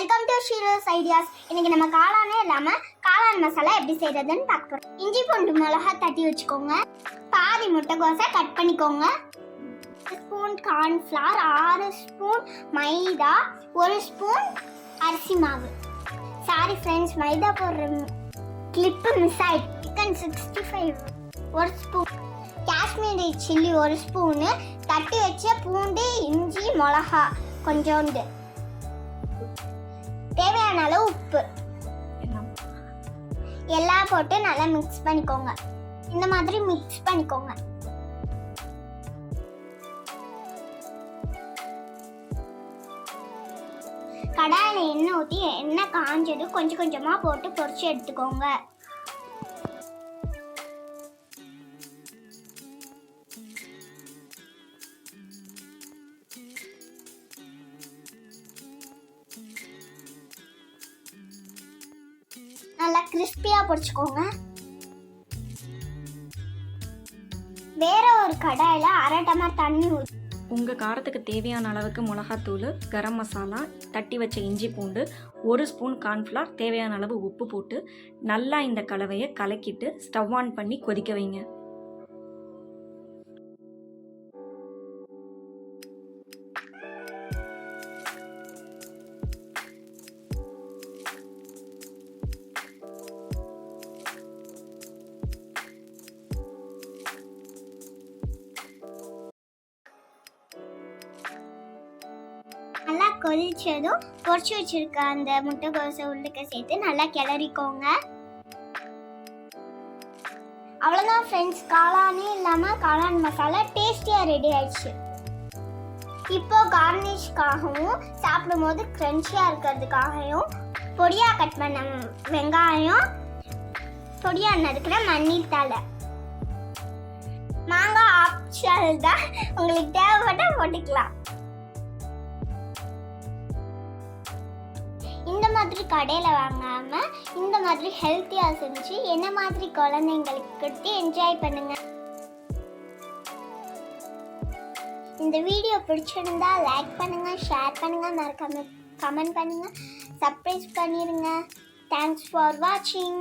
Welcome to ஷீரோஸ் ideas இன்னைக்கு நம்ம காளானே இல்லாம காளான் மசாலா எப்படி செய்யறதுன்னு பார்க்க போறோம். இஞ்சி பூண்டு மிளகா தட்டி வச்சுக்கோங்க. பாதி முட்டைக்கோசை கட் பண்ணிக்கோங்க. ஸ்பூன் கார்ன்ஃப்ளவர் ஆறு ஸ்பூன் மைதா ஒரு ஸ்பூன் அரிசி மாவு. சாரி ஃப்ரெண்ட்ஸ் மைதா போடுற கிளிப்பு மிஸ் ஆயிடுச்சு. சிக்கன் சிக்ஸ்டி ஃபைவ் ஒரு ஸ்பூன் காஷ்மீரி சில்லி ஒரு ஸ்பூனு தட்டி வச்ச பூண்டு இஞ்சி மிளகா கொஞ்சோண்டு. தேவையான அளவு உப்பு. எல்லாம் போட்டு நல்லா மிக்ஸ் பண்ணிக்கோங்க. இந்த மாதிரி மிக்ஸ் பண்ணிக்கோங்க. கடாயில் எண்ணெய் ஊற்றி எண்ணெய் காஞ்சது கொஞ்சம் கொஞ்சமாக போட்டு பொரிச்சு எடுத்துக்கோங்க. நல்லா கிறிஸ்பியாக பொடிச்சுக்கோங்க வேற ஒரு கடாயில் அரை டம்ளர் தண்ணி ஊற்றி உங்கள் காரத்துக்கு தேவையான அளவுக்கு மிளகாத்தூள் கரம் மசாலா தட்டி வச்ச இஞ்சி பூண்டு ஒரு ஸ்பூன் கார்ன்ஃப்ளவர் தேவையான அளவு உப்பு போட்டு நல்லா இந்த கலவையை கலக்கிட்டு ஸ்டவ் ஆன் பண்ணி கொதிக்க வைங்க. கொதிச்சதும் பொறிச்சு வச்சிருக்க அந்த முட்டைக்கோசை உள்ளுக்க சேர்த்து நல்லா கிளறிக்கோங்க. அவ்வளோதான் ஃப்ரெண்ட்ஸ் காளானே இல்லாமல் காளான் மசாலா டேஸ்டியாக ரெடி ஆயிடுச்சு. இப்போ கார்னிஷ்காகவும் சாப்பிடும்போது க்ரன்ச்சியாக இருக்கிறதுக்காகவும் பொடியாக கட் பண்ண வெங்காயம் பொடியாக நறுக்கிற மண்ணித்தலை மாங்காய் ஆப்ஷனல் தான். உங்களுக்கு தேவைப்பட்டால் போட்டுக்கலாம். மாதிரி கடையில் வாங்காமல் இந்த மாதிரி ஹெல்த்தியாக செஞ்சு என்ன மாதிரி குழந்தைங்களுக்கு கொடுத்து என்ஜாய் பண்ணுங்கள் இந்த வீடியோ பிடிச்சிருந்தா லைக் பண்ணுங்கள் ஷேர் பண்ணுங்கள் மறக்காம கமெண்ட் பண்ணுங்கள் சர்ப்ரைஸ் பண்ணிடுங்க தேங்க்ஸ் ஃபார் வாட்சிங்